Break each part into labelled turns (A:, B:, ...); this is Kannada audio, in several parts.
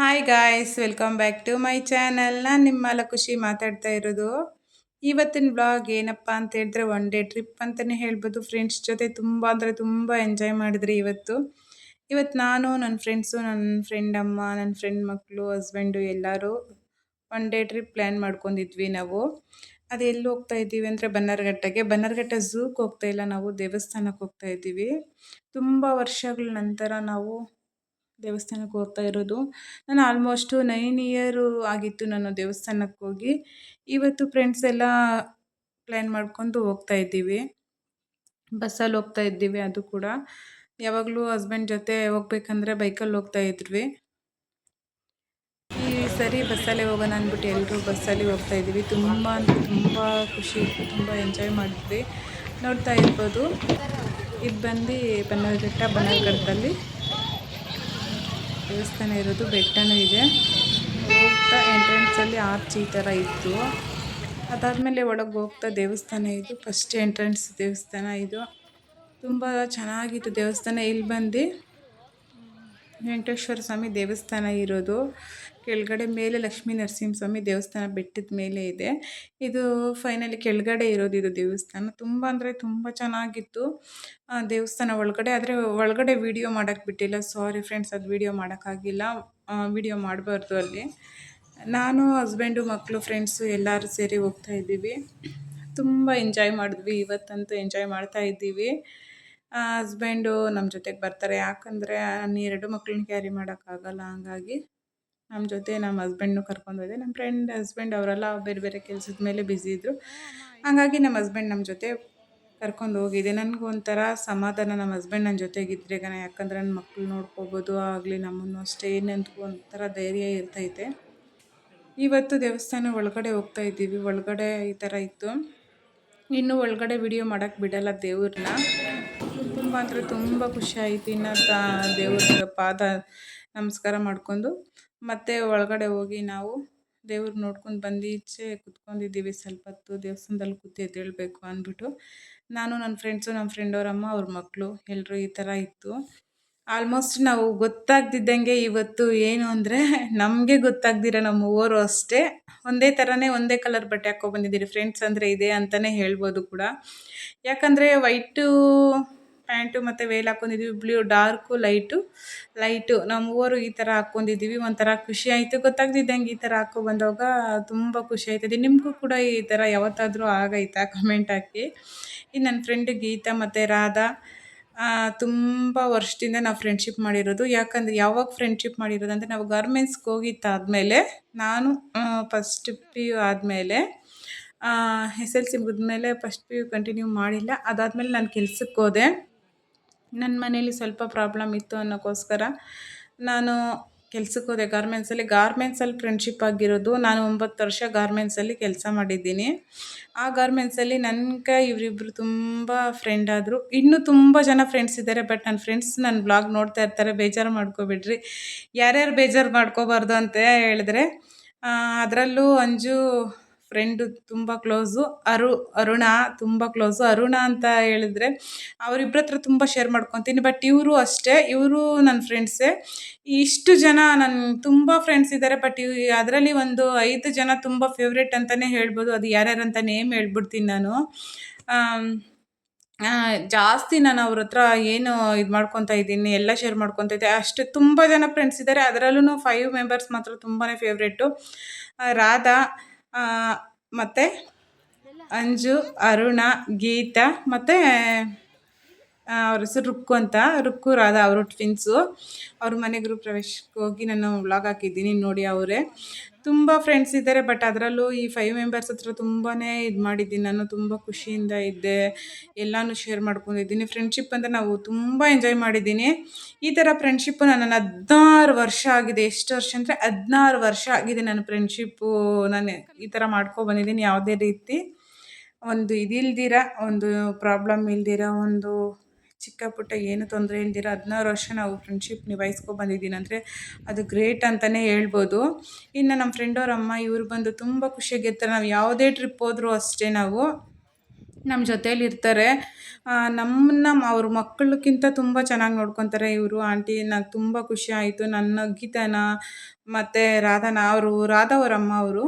A: Hi guys welcome back to my channel ನಾನು ನಿಮ್ಮ ಖುಷಿ ಮಾತಾಡ್ತಾ ಇರೋದು. ಇವತ್ತಿನ ಬ್ಲಾಗ್ ಏನಪ್ಪ ಅಂತ ಹೇಳಿದ್ರೆ ಒನ್ ಡೇ ಟ್ರಿಪ್ ಅಂತಲೇ ಹೇಳ್ಬೋದು. ಫ್ರೆಂಡ್ಸ್ ಜೊತೆ ತುಂಬ ಅಂದರೆ ತುಂಬ ಎಂಜಾಯ್ ಮಾಡಿದ್ರಿ ಇವತ್ತು. ಇವತ್ತು ನಾನು ನನ್ನ ಫ್ರೆಂಡ್ಸು ನನ್ನ ಫ್ರೆಂಡ್ ಅಮ್ಮ ನನ್ನ ಫ್ರೆಂಡ್ ಮಕ್ಕಳು ಹಸ್ಬೆಂಡು ಎಲ್ಲರೂ ಒನ್ ಡೇ ಟ್ರಿಪ್ ಪ್ಲ್ಯಾನ್ ಮಾಡ್ಕೊಂಡಿದ್ವಿ ನಾವು. ಅದು ಎಲ್ಲಿ ಹೋಗ್ತಾ ಇದ್ದೀವಿ ಅಂದರೆ ಬನ್ನರ್ಘಟ್ಟಗೆ ಬನ್ನರ್ಘಟ್ಟ ಝೂಕ್ ಹೋಗ್ತಾ ಇಲ್ಲ ನಾವು ದೇವಸ್ಥಾನಕ್ಕೆ ಹೋಗ್ತಾ ಇದ್ದೀವಿ. ತುಂಬ ವರ್ಷಗಳ ನಂತರ ನಾವು ದೇವಸ್ಥಾನಕ್ಕೆ ಹೋಗ್ತಾ ಇರೋದು. ನಾನು ಆಲ್ಮೋಸ್ಟು ನೈನ್ ಇಯರು ಆಗಿತ್ತು ನಾನು ದೇವಸ್ಥಾನಕ್ಕೆ ಹೋಗಿ. ಇವತ್ತು ಫ್ರೆಂಡ್ಸ್ ಎಲ್ಲ ಪ್ಲ್ಯಾನ್ ಮಾಡ್ಕೊಂಡು ಹೋಗ್ತಾ ಇದ್ದೀವಿ. ಬಸ್ಸಲ್ಲಿ ಹೋಗ್ತಾ ಇದ್ದೀವಿ ಅದು ಕೂಡ. ಯಾವಾಗಲೂ ಹಸ್ಬೆಂಡ್ ಜೊತೆ ಹೋಗ್ಬೇಕಂದ್ರೆ ಬೈಕಲ್ಲಿ ಹೋಗ್ತಾ ಇದ್ವಿ. ಈ ಸರಿ ಬಸ್ಸಲ್ಲೇ ಹೋಗೋಣ ಅಂದ್ಬಿಟ್ಟು ಎಲ್ಲರೂ ಬಸ್ಸಲ್ಲಿ ಹೋಗ್ತಾ ಇದ್ದೀವಿ. ತುಂಬ ಅಂದರೆ ತುಂಬ ಖುಷಿ, ತುಂಬ ಎಂಜಾಯ್ ಮಾಡಿದ್ವಿ. ನೋಡ್ತಾ ಇರ್ಬೋದು. ಇದು ಬಂದು ಬನ್ನರ್ಘಟ್ಟ ಬನ್ನರ್ಘಟ್ಟದಲ್ಲಿ ದೇವಸ್ಥಾನ ಇರೋದು ಬೆಟ್ಟನೂ ಇದೆ. ಹೋಗ್ತಾ ಎಂಟ್ರೆನ್ಸಲ್ಲಿ ಆರ್ಚ್ ಈ ಥರ ಇತ್ತು. ಅದಾದಮೇಲೆ ಒಳಗೆ ಹೋಗ್ತಾ ದೇವಸ್ಥಾನ ಇದು. ಫಸ್ಟ್ ಎಂಟ್ರೆನ್ಸ್ ದೇವಸ್ಥಾನ ಇದು. ತುಂಬ ಚೆನ್ನಾಗಿತ್ತು ದೇವಸ್ಥಾನ. ಇಲ್ಲಿ ಬಂದು ವೆಂಕಟೇಶ್ವರ ಸ್ವಾಮಿ ದೇವಸ್ಥಾನ ಇರೋದು. ಕೆಳಗಡೆ ಮೇಲೆ ಲಕ್ಷ್ಮೀ ನರಸಿಂಹಸ್ವಾಮಿ ದೇವಸ್ಥಾನ ಬೆಟ್ಟದ ಮೇಲೆ ಇದೆ. ಇದು ಫೈನಲಿ ಕೆಳಗಡೆ ಇರೋದು ಇದು ದೇವಸ್ಥಾನ. ತುಂಬ ಅಂದರೆ ತುಂಬ ಚೆನ್ನಾಗಿತ್ತು. ದೇವಸ್ಥಾನ ಒಳಗಡೆ. ಆದರೆ ಒಳಗಡೆ ವಿಡಿಯೋ ಮಾಡೋಕ್ಕೆ ಬಿಟ್ಟಿಲ್ಲ. ಸಾರಿ ಫ್ರೆಂಡ್ಸ್ ಅದು ವಿಡಿಯೋ ಮಾಡೋಕ್ಕಾಗಿಲ್ಲ ವಿಡಿಯೋ ಮಾಡಬಾರ್ದು ಅಲ್ಲಿ. ನಾನು ಹಸ್ಬೆಂಡು ಮಕ್ಕಳು ಫ್ರೆಂಡ್ಸು ಎಲ್ಲರೂ ಸೇರಿ ಹೋಗ್ತಾ ಇದ್ದೀವಿ. ತುಂಬ ಎಂಜಾಯ್ ಮಾಡಿದ್ವಿ. ಇವತ್ತಂತೂ ಎಂಜಾಯ್ ಮಾಡ್ತಾ ಇದ್ದೀವಿ. ಹಸ್ಬೆಂಡು ನಮ್ಮ ಜೊತೆಗೆ ಬರ್ತಾರೆ. ಯಾಕಂದರೆ ನಾನು ಎರಡು ಮಕ್ಳನ್ನ ಕ್ಯಾರಿ ಮಾಡೋಕ್ಕಾಗಲ್ಲ ಹಂಗಾಗಿ ನಮ್ಮ ಜೊತೆ ನಮ್ಮ ಹಸ್ಬೆಂಡ್ನು ಕರ್ಕೊಂಡು ಹೋದೆ. ನಮ್ಮ ಫ್ರೆಂಡ್ ಹಸ್ಬೆಂಡ್ ಅವರೆಲ್ಲ ಬೇರೆ ಬೇರೆ ಕೆಲಸದ ಮೇಲೆ ಬ್ಯುಸಿ ಇದ್ದರು ಹಾಗಾಗಿ ನಮ್ಮ ಹಸ್ಬೆಂಡ್ ನಮ್ಮ ಜೊತೆ ಕರ್ಕೊಂಡು ಹೋಗಿದೆ. ನನಗೂ ಒಂಥರ ಸಮಾಧಾನ. ನಮ್ಮ ಹಸ್ಬೆಂಡ್ ನನ್ನ ಜೊತೆಗಿದ್ರೆ ಗಣ ಯಾಕಂದ್ರೆ ನನ್ನ ಮಕ್ಳು ನೋಡ್ಕೋಬೋದು, ಆಗಲಿ ನಮ್ಮನ್ನು ಅಷ್ಟೇ ಏನಂತೂ ಒಂಥರ ಧೈರ್ಯ ಇರ್ತೈತೆ. ಇವತ್ತು ದೇವಸ್ಥಾನ ಒಳಗಡೆ ಹೋಗ್ತಾ ಇದ್ದೀವಿ. ಒಳಗಡೆ ಈ ಥರ ಇತ್ತು. ಇನ್ನು ಒಳಗಡೆ ವಿಡಿಯೋ ಮಾಡೋಕ್ಕೆ ಬಿಡಲ್ಲ ದೇವ್ರನ್ನ. ತುಂಬ ಅಂದರೆ ತುಂಬ ಖುಷಿ ಆಯಿತು. ಇನ್ನು ದೇವ್ರ ಪಾದ ನಮಸ್ಕಾರ ಮಾಡ್ಕೊಂಡು ಮತ್ತೆ ಒಳಗಡೆ ಹೋಗಿ ನಾವು ದೇವ್ರು ನೋಡ್ಕೊಂಡು ಬಂದು ಈಚೆ ಕುತ್ಕೊಂಡಿದ್ದೀವಿ ಸ್ವಲ್ಪ ಹೊತ್ತು, ದೇವಸ್ಥಾನದಲ್ಲಿ ಕೂತು ಎದ್ದೇಳಬೇಕು ಅಂದ್ಬಿಟ್ಟು. ನಾನು ನನ್ನ ಫ್ರೆಂಡ್ಸು ನಮ್ಮ ಫ್ರೆಂಡ್ ಅವ್ರ ಅಮ್ಮ, ಅವ್ರ ಮಕ್ಕಳು ಎಲ್ಲರೂ ಈ ಥರ ಇತ್ತು. ಆಲ್ಮೋಸ್ಟ್ ನಾವು ಗೊತ್ತಾಗ್ದಿದ್ದಂಗೆ ಇವತ್ತು ಏನು ಅಂದರೆ ನಮಗೆ ಗೊತ್ತಾಗ್ದಿರ ನಮ್ಮ ಊರು ಅಷ್ಟೇ. ಒಂದೇ ಥರನೇ ಒಂದೇ ಕಲರ್ ಬಟ್ಟೆ ಬಂದಿದ್ದೀರಿ. ಫ್ರೆಂಡ್ಸ್ ಅಂದರೆ ಇದೆ ಅಂತಲೇ ಹೇಳ್ಬೋದು ಕೂಡ. ಯಾಕಂದರೆ ವೈಟು ಪ್ಯಾಂಟು ಮತ್ತು ವೇಲ್ ಹಾಕ್ಕೊಂಡಿದ್ದೀವಿ ಬ್ಲೂ, ಡಾರ್ಕು, ಲೈಟು. ಲೈಟು, ನಾವು ಮೂವರು ಈ ಥರ ಹಾಕ್ಕೊಂಡಿದ್ದೀವಿ ಒಂಥರ ಖುಷಿ ಆಯಿತು. ಗೊತ್ತಾಗ್ದಿದ್ದಂಗೆ ಈ ಥರ ಬಂದಾಗ ತುಂಬ ಖುಷಿ ಆಯ್ತದೆ. ನಿಮಗೂ ಕೂಡ ಈ ಥರ ಯಾವತ್ತಾದರೂ ಆಗೈತಾ ಕಮೆಂಟ್ ಹಾಕಿ? ಇನ್ನು ನನ್ನ ಫ್ರೆಂಡ್ ಗೀತಾ ಮತ್ತು ರಾಧಾ ತುಂಬ ವರ್ಷದಿಂದ ನಾವು ಫ್ರೆಂಡ್ಶಿಪ್ ಮಾಡಿರೋದು. ಯಾಕಂದರೆ ಯಾವಾಗ ಫ್ರೆಂಡ್ಶಿಪ್ ಮಾಡಿರೋದು ಅಂದರೆ ನಾವು ಗಾರ್ಮೆಂಟ್ಸ್ಗೆ ಹೋಗಿತ್ತಾದಮೇಲೆ ನಾನು ಫಸ್ಟ್ ಪಿ ಯು ಆದಮೇಲೆ ಎಸ್ ಎಲ್ ಸಿ ಮುಗಿದ್ಮೇಲೆ ಫಸ್ಟ್ ಪಿ ಯು ಕಂಟಿನ್ಯೂ ಮಾಡಿಲ್ಲ. ಅದಾದಮೇಲೆ ನಾನು ಕೆಲ್ಸಕ್ಕೆ ಹೋದೆ ನನ್ನ ಮನೇಲಿ ಸ್ವಲ್ಪ ಪ್ರಾಬ್ಲಮ್ ಇತ್ತು ಅನ್ನೋಕ್ಕೋಸ್ಕರ ನಾನು ಕೆಲ್ಸಕ್ಕೆ ಹೋದೆ. ಗಾರ್ಮೆಂಟ್ಸಲ್ಲಿ ಗಾರ್ಮೆಂಟ್ಸಲ್ಲಿ ಫ್ರೆಂಡ್ಶಿಪ್ ಆಗಿರೋದು. ನಾನು ಒಂಬತ್ತು ವರ್ಷ ಗಾರ್ಮೆಂಟ್ಸಲ್ಲಿ ಕೆಲಸ ಮಾಡಿದ್ದೀನಿ. ಆ ಗಾರ್ಮೆಂಟ್ಸಲ್ಲಿ ನನಗೆ ಇವರಿಬ್ಬರು ತುಂಬ ಫ್ರೆಂಡ್ ಆದರು. ಇನ್ನೂ ತುಂಬ ಜನ ಫ್ರೆಂಡ್ಸ್ ಇದ್ದಾರೆ ಬಟ್ ನನ್ನ ಫ್ರೆಂಡ್ಸ್ ನನ್ನ ಬ್ಲಾಗ್ ನೋಡ್ತಾ ಇರ್ತಾರೆ. ಬೇಜಾರು ಮಾಡ್ಕೋಬಿಡ್ರಿ. ಯಾರ್ಯಾರು ಬೇಜಾರು ಮಾಡ್ಕೋಬಾರ್ದು ಅಂತ ಹೇಳಿದ್ರೆ ಅದರಲ್ಲೂ ಅಂಜು ಫ್ರೆಂಡು ತುಂಬ ಕ್ಲೋಸು ಅರು, ಅರುಣ ತುಂಬ ಕ್ಲೋಸು ಅರುಣ ಅಂತ ಹೇಳಿದ್ರೆ ಅವರಿಬ್ಬರ ಹತ್ರ ತುಂಬ ಶೇರ್ ಮಾಡ್ಕೊತೀನಿ ಬಟ್ ಇವರು ಅಷ್ಟೇ, ಇವರು ನನ್ನ ಫ್ರೆಂಡ್ಸೇ ಇಷ್ಟು ಜನ ನನ್ನ ತುಂಬ ಫ್ರೆಂಡ್ಸ್ ಇದ್ದಾರೆ ಬಟ್ ಇವ್, ಅದರಲ್ಲಿ ಒಂದು ಐದು ಜನ ತುಂಬ ಫೇವ್ರೇಟ್ ಅಂತಲೇ ಹೇಳ್ಬೋದು. ಅದು ಯಾರ್ಯಾರು ಅಂತ ನೇಮ್ ಹೇಳ್ಬಿಡ್ತೀನಿ ನಾನು. ಜಾಸ್ತಿ ನಾನು ಅವ್ರ ಹತ್ರ ಏನು ಇದು ಮಾಡ್ಕೊತಾ ಇದ್ದೀನಿ, ಎಲ್ಲ ಶೇರ್ ಮಾಡ್ಕೊತಾ ಇದ್ದೆ. ಅಷ್ಟು ತುಂಬ ಜನ ಫ್ರೆಂಡ್ಸ್ ಇದ್ದಾರೆ ಅದರಲ್ಲೂ ಫೈವ್ ಮೆಂಬರ್ಸ್ ಮಾತ್ರ ತುಂಬಾ ಫೇವ್ರೇಟು ರಾಧಾ ಮತ್ತು ಅಂಜು ಅರುಣ ಗೀತಾ ಮತ್ತು ಅವ್ರ ಹೆಸರು ರುಕ್ಕು ಅಂತ. ರುಕ್ಕು, ರಾಧಾ, ಅವರು ಟ್ವಿನ್ಸು ಅವ್ರ ಮನೆ ಪ್ರವೇಶಕ್ಕೆ ಹೋಗಿ ನಾನು ವ್ಲಾಗ್ ಹಾಕಿದ್ದೀನಿ ನೋಡಿ ಅವರೇ. ತುಂಬ ಫ್ರೆಂಡ್ಸ್ ಇದ್ದಾರೆ ಬಟ್ ಅದರಲ್ಲೂ ಈ ಫೈವ್ ಮೆಂಬರ್ಸ್ ಹತ್ರ ತುಂಬಾ ಇದು ಮಾಡಿದ್ದೀನಿ. ನಾನು ತುಂಬ ಖುಷಿಯಿಂದ ಇದ್ದೆ. ಎಲ್ಲನೂ ಶೇರ್ ಮಾಡ್ಕೊಂಡಿದ್ದೀನಿ. ಫ್ರೆಂಡ್ಶಿಪ್ ಅಂತ ನಾವು ತುಂಬ ಎಂಜಾಯ್ ಮಾಡಿದ್ದೀನಿ. ಈ ಥರ ಫ್ರೆಂಡ್ಶಿಪ್ಪು ನನ್ನ ಹದಿನಾರು ವರ್ಷ ಆಗಿದೆ. ಎಷ್ಟು ವರ್ಷ ಅಂದರೆ ಹದಿನಾರು ವರ್ಷ ಆಗಿದೆ ನಾನು ಫ್ರೆಂಡ್ಶಿಪ್ಪು ನಾನು ಈ ಥರ ಬಂದಿದ್ದೀನಿ ಯಾವುದೇ ರೀತಿ. ಒಂದು ಇದಿಲ್ದಿರ, ಒಂದು ಪ್ರಾಬ್ಲಮ್ ಇಲ್ದಿರ, ಒಂದು ಚಿಕ್ಕ ಪುಟ್ಟ ಏನು ತೊಂದರೆ ಇಲ್ದಿರ ಹದಿನಾರು ವರ್ಷ ನಾವು ಫ್ರೆಂಡ್ಶಿಪ್ ನಿಭಾಯಿಸ್ಕೊ ಬಂದಿದ್ದೀನಿ ಅಂದರೆ ಅದು ಗ್ರೇಟ್ ಅಂತಲೇ ಹೇಳ್ಬೋದು. ಇನ್ನು ನಮ್ಮ ಫ್ರೆಂಡ್ ಅವ್ರ ಅಮ್ಮ ಇವರು ಬಂದು ತುಂಬ ಖುಷಿಯಾಗಿರ್ತಾರೆ ನಾವು ಯಾವುದೇ ಟ್ರಿಪ್ ಹೋದರೂ ಅಷ್ಟೇ ನಾವು ನಮ್ಮ ಜೊತೇಲಿರ್ತಾರೆ ನಮ್ಮನ್ನ ಅವ್ರ ಮಕ್ಕಳಕ್ಕಿಂತ ತುಂಬ ಚೆನ್ನಾಗಿ ನೋಡ್ಕೊತಾರೆ ಇವರು. ಆಂಟಿ ನಂಗೆ ತುಂಬ ಖುಷಿ ಆಯಿತು. ನನ್ನ ಗೀತನ, ಮತ್ತು ರಾಧನ, ಅವರು, ರಾಧಾ ಅವರಮ್ಮ ಅವರು.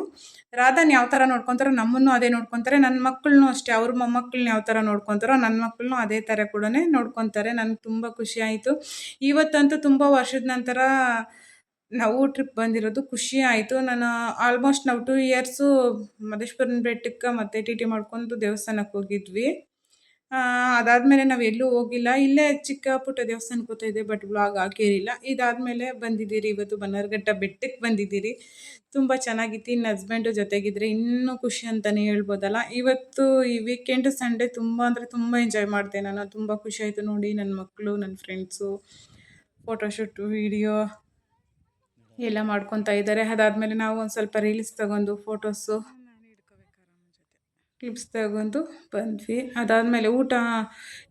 A: ರಾಧಾನ ಯಾವ ಥರ ನೋಡ್ಕೊತಾರೋ, ನಮ್ಮನ್ನು ಅದೇ ನೋಡ್ಕೊತಾರೆ ನನ್ನ ಮಕ್ಕಳನ್ನೂ ಅಷ್ಟೇ, ಅವ್ರ ಮೊಮ್ಮಕ್ಕಳನ್ನ ಯಾವ ಥರ ನೋಡ್ಕೊತಾರೋ ನನ್ನ ಮಕ್ಕಳನ್ನೂ ಅದೇ ಥರ ಕೂಡ ನೋಡ್ಕೊತಾರೆ. ನನಗೆ ತುಂಬ ಖುಷಿ ಆಯಿತು. ಇವತ್ತಂತೂ ತುಂಬ ವರ್ಷದ ನಂತರ ನಾವು ಟ್ರಿಪ್ ಬಂದಿರೋದು ಖುಷಿ ಆಯಿತು. ನಾನು ಆಲ್ಮೋಸ್ಟ್ ನಾವು ಟೂ ಇಯರ್ಸು ಮದೇಶ್ವರನ ಬೆಟ್ಟಕ್ಕೆ ಮತ್ತೆ ಟಿ ಟಿ ಮಾಡ್ಕೊಂಡು ದೇವಸ್ಥಾನಕ್ಕೆ ಹೋಗಿದ್ವಿ. ಅದಾದಮೇಲೆ ನಾವು ಎಲ್ಲೂ ಹೋಗಿಲ್ಲ. ಇಲ್ಲೇ ಚಿಕ್ಕ ಪುಟ್ಟ ದೇವಸ್ಥಾನಕ್ಕೆ ಹೋಗ್ತಾ ಇದ್ದೆ ಬಟ್ ಬ್ಲಾಗ್ ಹಾಕಿರಲಿಲ್ಲ ಇದಾದಮೇಲೆ ಬಂದಿದ್ದೀರಿ, ಇವತ್ತು ಬನ್ನರ್ಘಟ್ಟ ಬೆಟ್ಟಕ್ಕೆ ಬಂದಿದ್ದೀರಿ. ತುಂಬ ಚೆನ್ನಾಗಿತ್ತು. ಇನ್ನು ಹಸ್ಬೆಂಡು ಜೊತೆಗಿದ್ರೆ ಇನ್ನೂ ಖುಷಿ ಅಂತಲೇ ಹೇಳ್ಬೋದಲ್ಲ. ಇವತ್ತು ಈ ವೀಕೆಂಡ್ ಸಂಡೇ ತುಂಬ ಅಂದರೆ ತುಂಬ ಎಂಜಾಯ್ ಮಾಡಿದೆ ನಾನು. ತುಂಬ ಖುಷಿ ಆಯಿತು ನೋಡಿ ನನ್ನ ಮಕ್ಕಳು ನನ್ನ ಫ್ರೆಂಡ್ಸು ಫೋಟೋಶೂಟು ವೀಡಿಯೋ ಎಲ್ಲ ಮಾಡ್ಕೊತಾ ಇದ್ದಾರೆ ಅದಾದಮೇಲೆ ನಾವು ಒಂದು ಸ್ವಲ್ಪ ರೀಲ್ಸ್ ತಗೊಂಡು ಫೋಟೋಸು ಕ್ಲಿಪ್ಸ್ ತಗೊಂಡು ಬಂದ್ವಿ. ಅದಾದಮೇಲೆ ಊಟ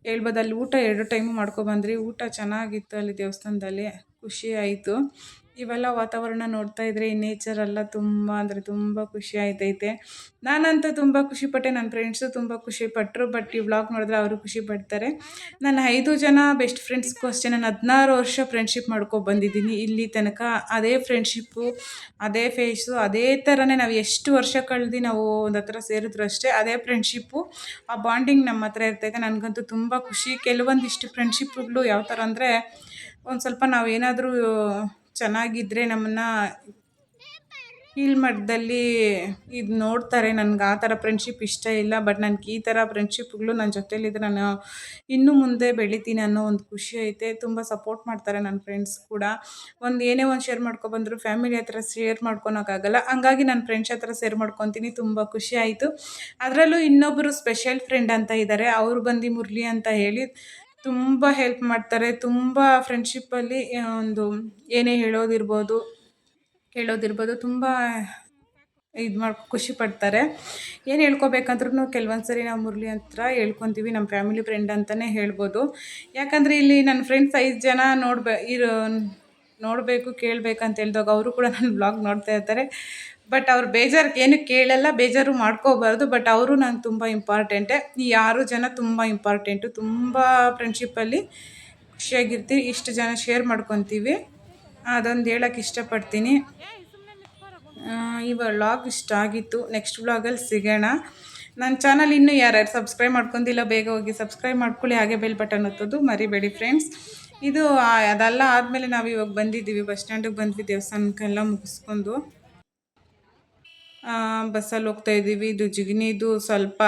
A: ಹೇಳ್ಬೋದು ಅಲ್ಲಿ ಊಟ ಎರಡು ಟೈಮು ಮಾಡ್ಕೊಬಂದ್ರಿ ಊಟ ಚೆನ್ನಾಗಿತ್ತು ಅಲ್ಲಿ ದೇವಸ್ಥಾನದಲ್ಲಿ. ಖುಷಿ ಆಯಿತು. ಇವೆಲ್ಲ ವಾತಾವರಣ ನೋಡ್ತಾ ಇದ್ರೆ ಈ ನೇಚರ್ ಎಲ್ಲ ತುಂಬ ಅಂದರೆ ತುಂಬ ಖುಷಿ ಆಯ್ತೈತೆ. ನಾನಂತೂ ತುಂಬ ಖುಷಿಪಟ್ಟೆ ನನ್ನ ಫ್ರೆಂಡ್ಸು ತುಂಬ ಖುಷಿಪಟ್ಟರು ಬಟ್ ಈ ವ್ಲಾಗ್ ನೋಡಿದ್ರೆ ಅವರು ಖುಷಿ ಪಡ್ತಾರೆ. ನಾನು ಐದು ಜನ ಬೆಸ್ಟ್ ಫ್ರೆಂಡ್ಸ್ಗೂ ಅಷ್ಟೇ, ನಾನು ಹದಿನಾರು ವರ್ಷ ಫ್ರೆಂಡ್ಶಿಪ್ ಮಾಡ್ಕೊಂಡು ಬಂದಿದ್ದೀನಿ. ಇಲ್ಲಿ ತನಕ ಅದೇ ಫ್ರೆಂಡ್ಶಿಪ್ಪು ಅದೇ ಫೇಸು ಅದೇ ಥರನೇ ನಾವು ಎಷ್ಟು ವರ್ಷ ಕಳೆದು ನಾವು ಒಂದು ಹತ್ರ ಸೇರಿದ್ರು ಅಷ್ಟೇ, ಅದೇ ಫ್ರೆಂಡ್ಶಿಪ್ಪು ಆ ಬಾಂಡಿಂಗ್ ನಮ್ಮ ಹತ್ರ ಇರ್ತೈತೆ. ನನಗಂತೂ ತುಂಬ ಖುಷಿ. ಕೆಲವೊಂದಿಷ್ಟು ಫ್ರೆಂಡ್ಶಿಪ್ಗಳು ಯಾವ ಥರ ಅಂದರೆ ಒಂದು ಸ್ವಲ್ಪ ನಾವು ಏನಾದರೂ ಚೆನ್ನಾಗಿದ್ದರೆ ನಮ್ಮನ್ನು ಕೀಳ್ ಮಟ್ಟದಲ್ಲಿ ಇದು ನೋಡ್ತಾರೆ. ನನ್ಗೆ ಆ ಥರ ಫ್ರೆಂಡ್ಶಿಪ್ ಇಷ್ಟ ಇಲ್ಲ ಬಟ್ ನನಗೆ ಈ ಥರ ಫ್ರೆಂಡ್ಶಿಪ್ಗಳು ನನ್ನ ಜೊತೇಲಿದ್ರೆ ನಾನು ಇನ್ನೂ ಮುಂದೆ ಬೆಳಿತೀನಿ ಅನ್ನೋ ಒಂದು ಖುಷಿ ಐತೆ. ತುಂಬ ಸಪೋರ್ಟ್ ಮಾಡ್ತಾರೆ ನನ್ನ ಫ್ರೆಂಡ್ಸ್ ಕೂಡ. ಒಂದು ಏನೇ ಒಂದು ಶೇರ್ ಮಾಡ್ಕೊಬಂದ್ರು ಫ್ಯಾಮಿಲಿ ಹತ್ರ ಶೇರ್ ಮಾಡ್ಕೊಳೋಕ್ಕಾಗಲ್ಲ. ಹಂಗಾಗಿ ನನ್ನ ಫ್ರೆಂಡ್ಸ್ ಹತ್ರ ಶೇರ್ ಮಾಡ್ಕೊತೀನಿ. ತುಂಬ ಖುಷಿ ಆಯಿತು. ಅದರಲ್ಲೂ ಇನ್ನೊಬ್ಬರು ಸ್ಪೆಷಲ್ ಫ್ರೆಂಡ್ ಅಂತ ಇದ್ದಾರೆ ಅವರು ಬಂದು ಮುರಳಿ ಅಂತ ಹೇಳಿ ತುಂಬ ಹೆಲ್ಪ್ ಮಾಡ್ತಾರೆ. ತುಂಬ ಫ್ರೆಂಡ್ಶಿಪ್ಪಲ್ಲಿ ಒಂದು ಏನೇ ಹೇಳೋದಿರ್ಬೋದು ಕೇಳೋದಿರ್ಬೋದು ತುಂಬ ಇದು ಮಾಡಿ, ಖುಷಿ ಪಡ್ತಾರೆ. ಏನು ಹೇಳ್ಕೊಬೇಕಂದ್ರೂ ಕೆಲವೊಂದು ಸರಿ ನಾವು ಮುರಳಿ ಹತ್ರ ಹೇಳ್ಕೊತೀವಿ ನಮ್ಮ ಫ್ಯಾಮಿಲಿ ಫ್ರೆಂಡ್ ಅಂತಲೇ ಹೇಳ್ಬೋದು. ಯಾಕಂದರೆ ಇಲ್ಲಿ ನನ್ನ ಫ್ರೆಂಡ್ಸ್ ಐದು ಜನ ನೋಡ್ಬೇ, ಇರೋ ನೋಡಬೇಕು, ಕೇಳಬೇಕಂತ ಹೇಳಿದಾಗ ಅವರು ಕೂಡ ನನ್ನ ಬ್ಲಾಗ್ ನೋಡ್ತಾ ಇರ್ತಾರೆ. ಬಟ್ ಅವ್ರು ಬೇಜಾರು ಏನು ಕೇಳಲ್ಲ, ಬೇಜಾರು ಮಾಡ್ಕೋಬಾರ್ದು. ಬಟ್ ಅವರು ನಾನು ತುಂಬ ಇಂಪಾರ್ಟೆಂಟೆ ಈ ಆರು ಜನ ತುಂಬ ಇಂಪಾರ್ಟೆಂಟು ತುಂಬ ಫ್ರೆಂಡ್ಶಿಪ್ಪಲ್ಲಿ ಖುಷಿಯಾಗಿರ್ತೀವಿ ಇಷ್ಟು ಜನ ಶೇರ್ ಮಾಡ್ಕೊತೀವಿ. ಅದೊಂದು ಹೇಳೋಕ್ಕೆ ಇಷ್ಟಪಡ್ತೀನಿ. ಈ ವ್ಲಾಗ್ ಇಷ್ಟ ಆಗಿತ್ತು. ನೆಕ್ಸ್ಟ್ ವ್ಲಾಗಲ್ಲಿ ಸಿಗೋಣ. ನನ್ನ ಚಾನಲ್ ಇನ್ನೂ ಯಾರ್ಯಾರು ಸಬ್ಸ್ಕ್ರೈಬ್ ಮಾಡ್ಕೊಂಡಿಲ್ಲ, ಬೇಗ ಹೋಗಿ ಸಬ್ಸ್ಕ್ರೈಬ್ ಮಾಡ್ಕೊಳ್ಳಿ. ಹಾಗೆ ಬೆಲ್ ಬಟನ್ ಒತ್ತೋದು ಮರಿಬೇಡಿ ಫ್ರೆಂಡ್ಸ್ ಇದು ಅದೆಲ್ಲ ಆದಮೇಲೆ ನಾವು ಇವಾಗ ಬಂದಿದ್ದೀವಿ, ಬಸ್ ಸ್ಟ್ಯಾಂಡಿಗೆ ಬಂದ್ವಿ, ದೇವಸ್ಥಾನಕ್ಕೆಲ್ಲ ಮುಗಿಸ್ಕೊಂಡು. ಬಸ್ಸಲ್ಲಿ ಹೋಗ್ತಾ ಇದ್ದೀವಿ. ಇದು ಜಿಗ್ನಿದು ಸ್ವಲ್ಪ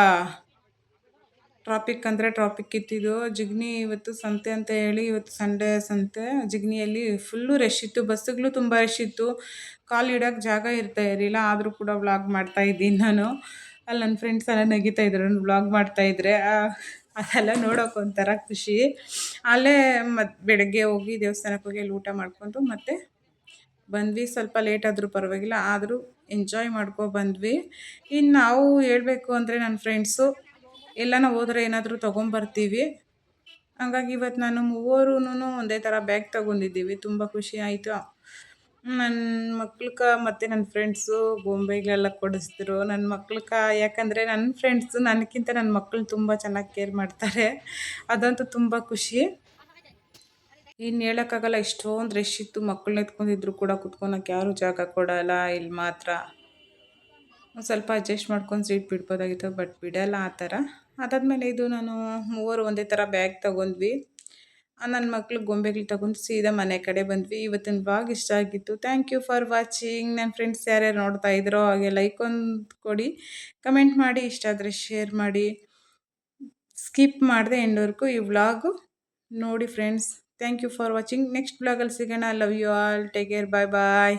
A: ಟ್ರಾಪಿಕ್ ಅಂದರೆ ಟ್ರಾಪಿಕ್ ಇತ್ತಿದ್ದು ಜಿಗ್ನಿ ಇವತ್ತು ಸಂತೆ ಅಂತ ಹೇಳಿ ಇವತ್ತು ಸಂಡೇ ಸಂತೆ. ಜಿಗ್ನಿಯಲ್ಲಿ ಫುಲ್ಲು ರಶ್ ಇತ್ತು. ಬಸ್ಸುಗಳು ತುಂಬ ರಶ್ ಇತ್ತು. ಕಾಲು ಇಡೋಕ್ಕೆ ಜಾಗ ಇರ್ತಾ ಇರಲಿಲ್ಲ. ಆದರೂ ಕೂಡ ವ್ಲಾಗ್ ಮಾಡ್ತಾಯಿದ್ದೀನಿ ನಾನು. ಅಲ್ಲಿ ನನ್ನ ಫ್ರೆಂಡ್ಸ್ ಎಲ್ಲ ನಗಿತಾ ಇದ್ರು ವ್ಲಾಗ್ ಮಾಡ್ತಾಯಿದ್ರೆ ಅದೆಲ್ಲ ನೋಡೋಕೆ ಒಂಥರ ಖುಷಿ. ಅಲ್ಲೇ ಮತ್ತು ಬೆಳಗ್ಗೆ ಹೋಗಿ ದೇವಸ್ಥಾನಕ್ಕೆ ಹೋಗಿ ಅಲ್ಲಿ ಊಟ ಮಾಡಿಕೊಂಡು ಮತ್ತೆ ಬಂದ್ವಿ. ಸ್ವಲ್ಪ ಲೇಟ್ ಆದರೂ ಪರವಾಗಿಲ್ಲ, ಆದರೂ ಎಂಜಾಯ್ ಮಾಡ್ಕೊ ಬಂದ್ವಿ. ಇನ್ನು ನಾವು ಹೇಳಬೇಕು ಅಂದರೆ ನನ್ನ ಫ್ರೆಂಡ್ಸು ಎಲ್ಲನ ಹೋದ್ರೆ ಏನಾದರೂ ತೊಗೊಂಬರ್ತೀವಿ. ಹಂಗಾಗಿ ಇವತ್ತು ನಾನು ಮೂವರೂ ಒಂದೇ ಥರ ಬ್ಯಾಗ್ ತೊಗೊಂಡಿದ್ದೀವಿ. ತುಂಬ ಖುಷಿ ಆಯಿತು. ನನ್ನ ಮಕ್ಳಕ್ಕ ಮತ್ತು ನನ್ನ ಫ್ರೆಂಡ್ಸು ಬೊಂಬೆಗಳೆಲ್ಲ ಕೊಡಿಸಿದ್ರು ನನ್ನ ಮಕ್ಳಕ್ಕ ಯಾಕಂದರೆ ನನ್ನ ಫ್ರೆಂಡ್ಸು ನನಗಿಂತ ನನ್ನ ಮಕ್ಕಳು ತುಂಬ ಚೆನ್ನಾಗಿ ಕೇರ್ ಮಾಡ್ತಾರೆ. ಅದಂತೂ ತುಂಬ ಖುಷಿ. ಇನ್ನು ಹೇಳೋಕ್ಕಾಗಲ್ಲ ಇಷ್ಟೊಂದು ರಶ್ ಇತ್ತು ಮಕ್ಕಳನ್ನ ಎತ್ಕೊಂಡಿದ್ರು ಕೂಡ ಕುತ್ಕೊಳಕ್ಕೆ ಯಾರು ಜಾಗ ಕೊಡಲ್ಲ ಇಲ್ಲಿ ಮಾತ್ರ. ಸ್ವಲ್ಪ ಅಡ್ಜಸ್ಟ್ ಮಾಡ್ಕೊಂಡು ಸೀಟ್ ಬಿಡ್ಬೋದಾಗಿತ್ತು ಬಟ್ ಬಿಡಲ್ಲ ಆ ಥರ ಅದಾದಮೇಲೆ ಇದು ನಾನು ಮೂವರು ಒಂದೇ ಥರ ಬ್ಯಾಗ್ ತೊಗೊಂಡ್ವಿ. ನನ್ನ ಮಕ್ಕಳು ಗೊಂಬೆಗಳು ತಗೊಂಡು ಸೀದಾ ಮನೆ ಕಡೆ ಬಂದ್ವಿ. ಇವತ್ತಿನ ಬ್ಲಾಗ್ ಇಷ್ಟ ಆಗಿತ್ತು. ಥ್ಯಾಂಕ್ ಯು ಫಾರ್ ವಾಚಿಂಗ್ ನನ್ನ ಫ್ರೆಂಡ್ಸ್ ಯಾರ್ಯಾರು ನೋಡ್ತಾ ಇದ್ರೋ ಹಾಗೆ ಲೈಕ್ ಒಂದು ಕೊಡಿ. ಕಮೆಂಟ್ ಮಾಡಿ, ಇಷ್ಟ ಆದರೆ ಶೇರ್ ಮಾಡಿ. ಸ್ಕಿಪ್ ಮಾಡಿದೆ ಎಂಡವರೆಗೂ ಈ ವ್ಲಾಗು ನೋಡಿ friends thank you for watching next ಬ್ಲಾಗಲ್ಲಿ ಸಿಗೋಣ. Love you all take care bye bye